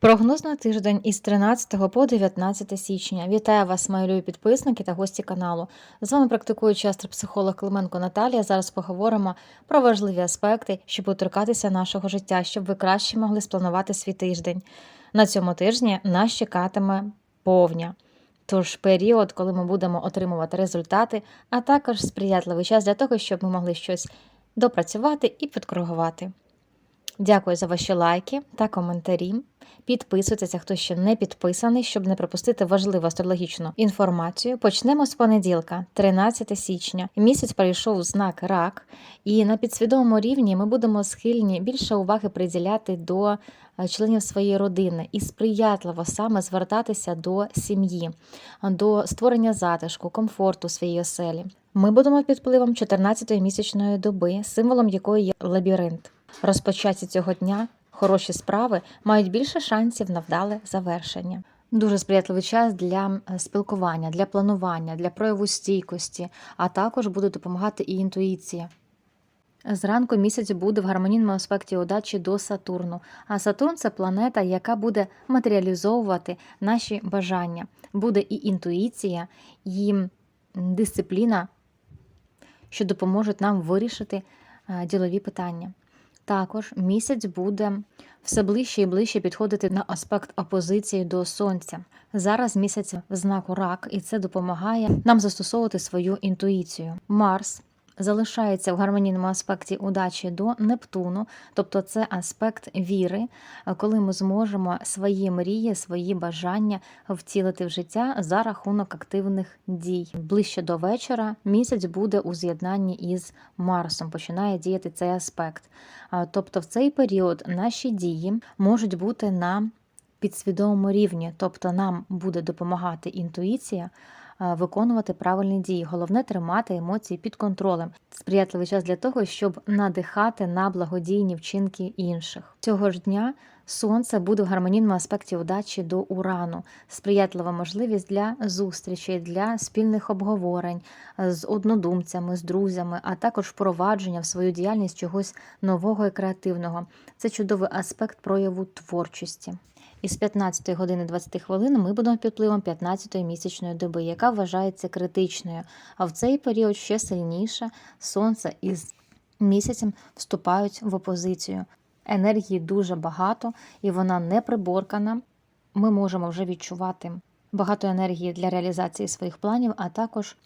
Прогноз на тиждень із 13 по 19 січня. Вітаю вас, мої любі підписники та гості каналу. З вами практикуючий астропсихолог Клименко Наталія. Зараз поговоримо про важливі аспекти, що будуть нашого життя, щоб ви краще могли спланувати свій тиждень. На цьому тижні нас чекатиме повня. Тож період, коли ми будемо отримувати результати, а також сприятливий час для того, щоб ми могли щось допрацювати і підкоригувати. Дякую за ваші лайки та коментарі. Підписуйтеся, хто ще не підписаний, щоб не пропустити важливу астрологічну інформацію. Почнемо з понеділка, 13 січня. Місяць перейшов знак рак, і на підсвідомому рівні ми будемо схильні більше уваги приділяти до е, членів своєї родини і сприятливо саме звертатися до сім'ї, до створення затишку, комфорту своєї оселі. Ми будемо під впливом 14-ї місячної доби, символом якої є лабіринт. Розпочаті цього дня хороші справи мають більше шансів на вдале завершення. Дуже сприятливий час для спілкування, для планування, для прояву стійкості, а також буде допомагати і інтуїція. Зранку місяць буде в гармонійному аспекті удачі до Сатурну. А Сатурн це планета, яка буде матеріалізовувати наші бажання. Буде і інтуїція, і дисципліна, що допоможуть нам вирішити е, ділові питання. Також місяць буде все ближче і ближче підходити на аспект опозиції до сонця. Зараз місяць в знаку рак, і це допомагає нам застосовувати свою інтуїцію. Марс залишається в гармонійному аспекті удачі до Нептуну, тобто це аспект віри, коли ми зможемо свої мрії, свої бажання втілити в життя за рахунок активних дій. Ближче до вечора місяць буде у з'єднанні із Марсом, починає діяти цей аспект. Тобто, в цей період наші дії можуть бути на підсвідомому рівні, тобто нам буде допомагати інтуїція виконувати правильні дії. Головне тримати емоції під контролем. Сприятливий час для того, щоб надихати на благодійні вчинки інших. Цього ж дня сонце буде в гармонійному аспекті удачі до урану, сприятлива можливість для зустрічей, для спільних обговорень з однодумцями, з друзями, а також впровадження в свою діяльність чогось нового і креативного. Це чудовий аспект прояву творчості. Із 15 години 20 хвилин ми будемо під впливом 15-ї місячної доби, яка вважається критичною. А в цей період ще сильніше сонце із місяцем вступають в опозицію. Енергії дуже багато і вона не приборкана. Ми можемо вже відчувати багато енергії для реалізації своїх планів, а також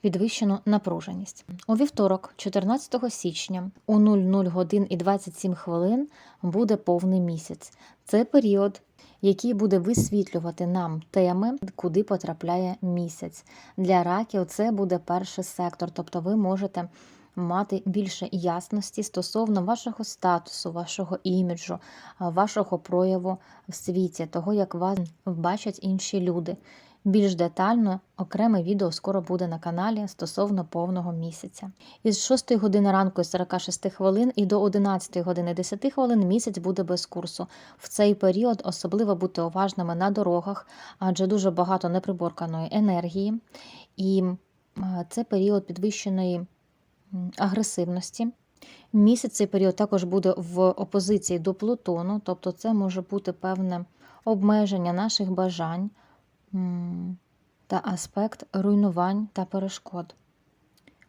підвищену напруженість. У вівторок, 14 січня, у 00 годин і 27 хвилин буде повний місяць. Це період, який буде висвітлювати нам теми, куди потрапляє місяць. Для раків це буде перший сектор, тобто ви можете мати більше ясності стосовно вашого статусу, вашого іміджу, вашого прояву в світі, того, як вас бачать інші люди. Більш детально окреме відео скоро буде на каналі стосовно повного місяця. Із 6 години ранку і 46 хвилин і до 11 години 10 хвилин місяць буде без курсу. В цей період особливо бути уважними на дорогах, адже дуже багато неприборканої енергії, і це період підвищеної агресивності. Місяць цей період також буде в опозиції до Плутону, тобто це може бути певне обмеження наших бажань та аспект руйнувань та перешкод.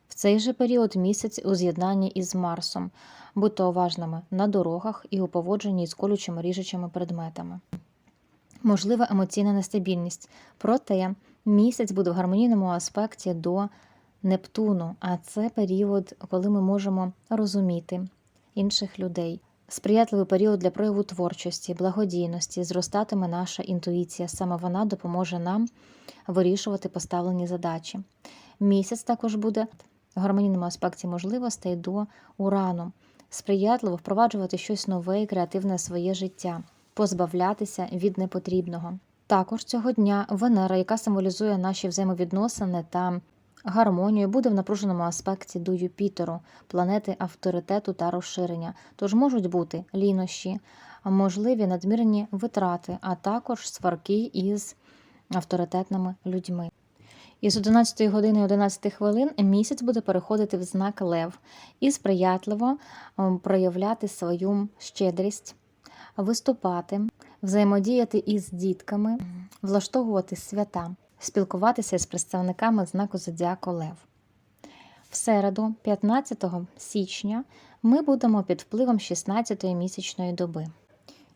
В цей же період місяць у з'єднанні із Марсом, будьте уважними на дорогах і у поводженні з колючими ріжучими предметами. Можлива емоційна нестабільність, проте місяць буде в гармонійному аспекті до Нептуну, а це період, коли ми можемо розуміти інших людей. Сприятливий період для прояву творчості, благодійності, зростатиме наша інтуїція. Саме вона допоможе нам вирішувати поставлені задачі. Місяць також буде в гармонійному аспекті можливостей до урану, сприятливо впроваджувати щось нове і креативне своє життя, позбавлятися від непотрібного. Також цього дня Венера, яка символізує наші взаємовідносини та гармонію, буде в напруженому аспекті до Юпітеру, планети авторитету та розширення, тож можуть бути лінощі, можливі надмірні витрати, а також сварки із авторитетними людьми. Із 11 години 11 хвилин місяць буде переходити в знак Лев і сприятливо проявляти свою щедрість, виступати, взаємодіяти із дітками, влаштовувати свята, спілкуватися з представниками знаку Зодіаку Лев. В середу, 15 січня, ми будемо під впливом 16-ї місячної доби.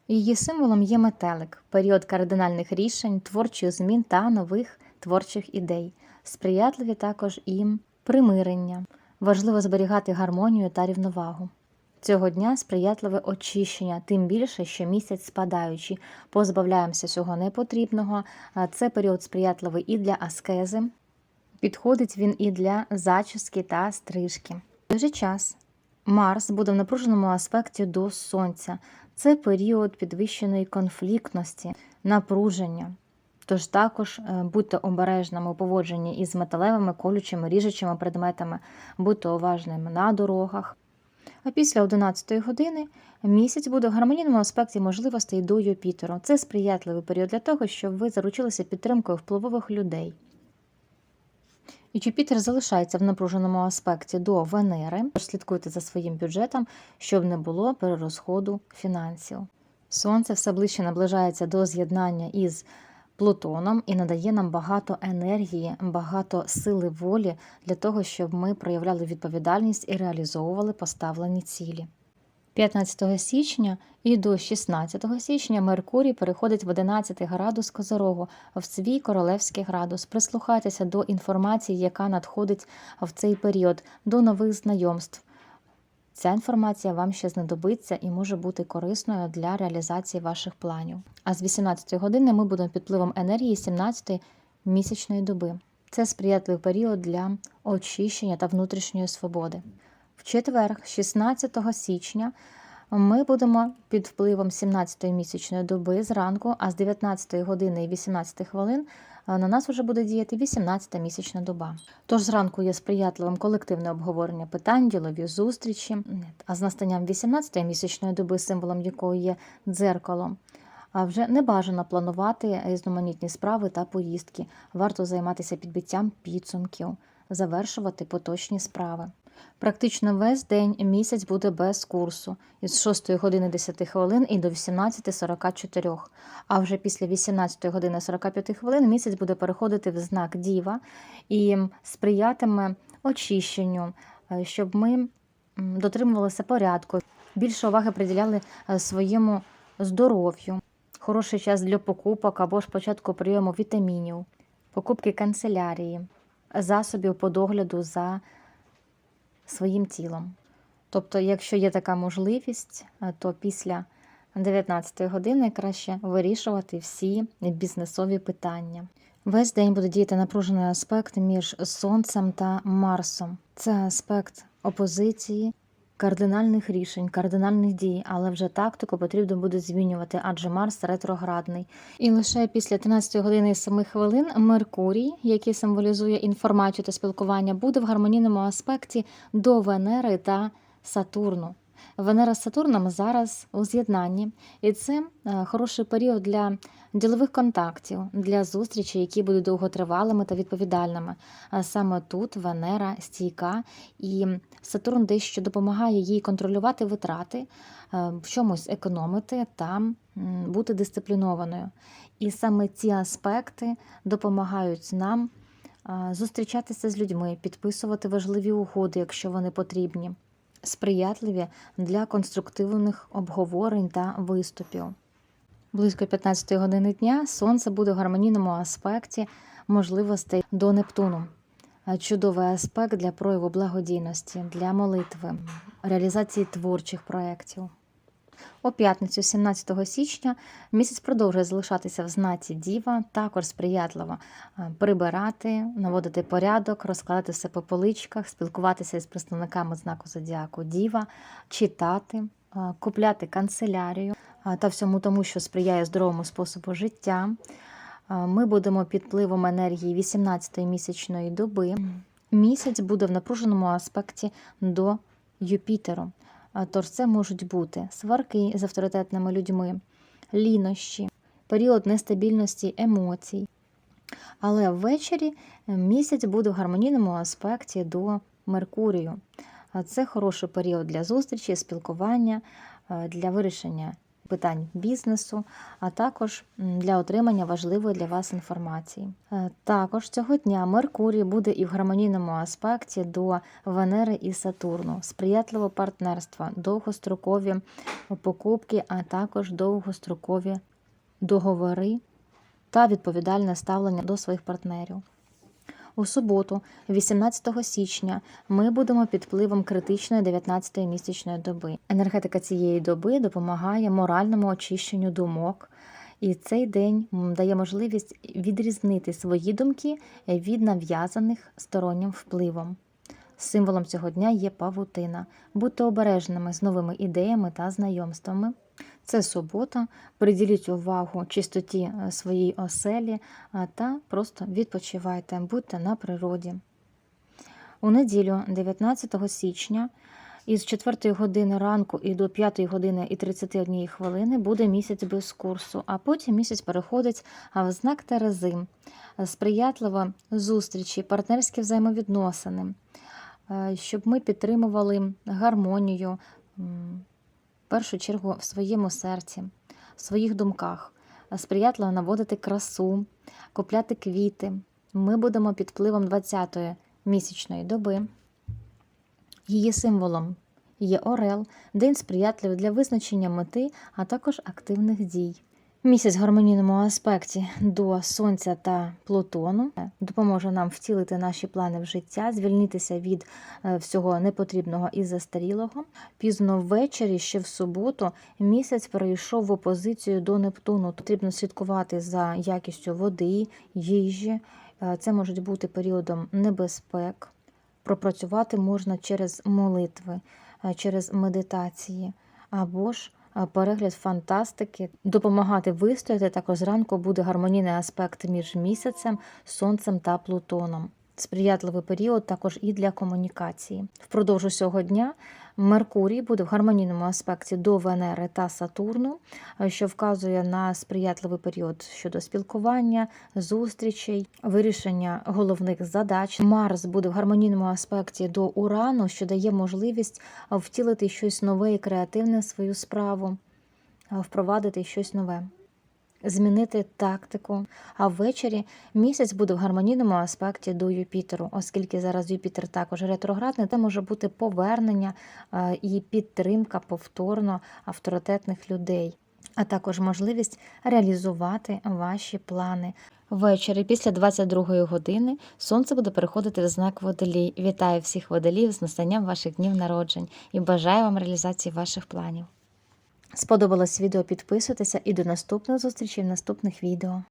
Її символом є метелик, період кардинальних рішень, творчих змін та нових творчих ідей. Сприятливі також і примирення. Важливо зберігати гармонію та рівновагу. Цього дня сприятливе очищення, тим більше, що місяць спадаючий, позбавляємося цього непотрібного. Це період сприятливий і для аскези, підходить він і для зачіски та стрижки. В той же час Марс буде в напруженому аспекті до Сонця. Це період підвищеної конфліктності, напруження. Тож також е, будьте обережними у поводженні із металевими, колючими, ріжучими предметами, будьте уважними на дорогах. А після 11 години місяць буде в гармонійному аспекті можливостей до Юпітеру. Це сприятливий період для того, щоб ви заручилися підтримкою впливових людей. І Юпітер залишається в напруженому аспекті до Венери. Слідкуйте за своїм бюджетом, щоб не було перерозходу фінансів. Сонце все ближче наближається до з'єднання із Плутоном і надає нам багато енергії, багато сили волі для того, щоб ми проявляли відповідальність і реалізовували поставлені цілі. 15 січня і до 16 січня Меркурій переходить в 11 градус Козорогу в свій королевський градус. Прислухайтеся до інформації, яка надходить в цей період, до нових знайомств. Ця інформація вам ще знадобиться і може бути корисною для реалізації ваших планів. А з 18 години ми будемо під впливом енергії 17 місячної доби. Це сприятливий період для очищення та внутрішньої свободи. В четвер, 16 січня, ми будемо під впливом 17-ї місячної доби зранку, а з 19 години і 18 хвилин на нас вже буде діяти 18-та місячна доба. Тож зранку є сприятливим колективне обговорення питань, ділові зустрічі, а з настанням 18-ї місячної доби, символом якої є дзеркало, а вже не бажано планувати різноманітні справи та поїздки. Варто займатися підбиттям підсумків, завершувати поточні справи. Практично весь день місяць буде без курсу із 6 години 10 хвилин і до 18.44. А вже після 18 години 45 хвилин місяць буде переходити в знак Діва і сприятиме очищенню, е, щоб ми дотримувалися порядку, більше уваги приділяли е, своєму здоров'ю, хороший час для покупок або ж початку прийому вітамінів, покупки канцелярії, засобів по догляду за своїм тілом. Тобто, якщо є така можливість, е, то після 19 години краще вирішувати всі бізнесові питання. Весь день буде діяти напружений аспект між Сонцем та Марсом. Це аспект опозиції, кардинальних рішень, кардинальних дій, але вже тактику потрібно буде змінювати, адже Марс ретроградний. І лише після 13 години і 7 хвилин Меркурій, який символізує інформацію та спілкування, буде в гармонійному аспекті до Венери та Сатурну. Венера з Сатурном зараз у з'єднанні, і це е, хороший період для ділових контактів, для зустрічей, які будуть довготривалими та відповідальними. А саме тут Венера стійка, і Сатурн дещо допомагає їй контролювати витрати, е, в чомусь економити та бути дисциплінованою. І саме ці аспекти допомагають нам е, зустрічатися з людьми, підписувати важливі угоди, якщо вони потрібні сприятливі для конструктивних обговорень та виступів. Близько 15 години дня сонце буде в гармонійному аспекті можливостей до Нептуну. Чудовий аспект для прояву благодійності, для молитви, реалізації творчих проєктів. У п'ятницю, 17 січня, місяць продовжує залишатися в знаці Діва, також сприятливо е, прибирати, наводити порядок, розкладати все по поличках, спілкуватися із представниками знаку Зодіаку Діва, читати, е, купляти канцелярію е, та всьому тому, що сприяє здоровому способу життя. Ми будемо під впливом енергії 18-ї місячної доби. Місяць буде в напруженому аспекті до Юпітеру. Тож це можуть бути сварки з авторитетними людьми, лінощі, період нестабільності емоцій. Але ввечері місяць буде в гармонійному аспекті до Меркурію. Це хороший період для зустрічі, спілкування, е, для вирішення питань бізнесу, а також для отримання важливої для вас інформації. Е, Також цього дня Меркурій буде і в гармонійному аспекті до Венери і Сатурну, сприятливе партнерство, довгострокові покупки, а також довгострокові договори та відповідальне ставлення до своїх партнерів. У суботу, 18 січня, ми будемо під впливом критичної 19-ї місячної доби. Енергетика цієї доби допомагає моральному очищенню думок, і цей день дає можливість відрізнити свої думки від нав'язаних стороннім впливом. Символом цього дня є павутина. Будьте обережними з новими ідеями та знайомствами. Це субота. Приділіть увагу чистоті е, своєї оселі та просто відпочивайте, будьте на природі. У неділю, 19 січня, із 4 години ранку і до 5 години і 31 хвилини буде місяць без курсу, а потім місяць переходить в знак Терези. Сприятлива зустрічі, партнерські взаємовідносини, е, щоб ми підтримували гармонію, першу чергу в своєму серці, в своїх думках, сприятливо наводити красу, купляти квіти. Ми будемо під впливом 20-ї місячної доби. Її символом є Орел, день сприятливий для визначення мети, а також активних дій. Місяць в гармонійному аспекті до Сонця та Плутону допоможе нам втілити наші плани в життя, звільнитися від е, всього непотрібного і застарілого. Пізно ввечері, ще в суботу, місяць перейшов в опозицію до Нептуну. Потрібно слідкувати за якістю води, їжі. Е, Це можуть бути періодом небезпек. Пропрацювати можна через молитви, е, через медитації або ж перегляд фантастики, допомагати вистояти. Також зранку буде гармонійний аспект між місяцем, сонцем та Плутоном. Сприятливий період також і для комунікації. Впродовж усього дня Меркурій буде в гармонійному аспекті до Венери та Сатурну, е, що вказує на сприятливий період щодо спілкування, зустрічей, вирішення головних задач. Марс буде в гармонійному аспекті до Урану, що дає можливість е, втілити щось нове і креативне в свою справу, е, впровадити щось нове. Змінити тактику, а ввечері місяць буде в гармонійному аспекті до Юпітеру, оскільки зараз Юпітер також ретроградний, де може бути повернення е, і підтримка повторно авторитетних людей, а також можливість реалізувати ваші плани. Ввечері після 22 години сонце буде переходити в знак водолій. Вітаю всіх водолів з настанням ваших днів народжень і бажаю вам реалізації ваших планів. Сподобалось відео, підписуйтеся і до наступних зустрічей в наступних відео.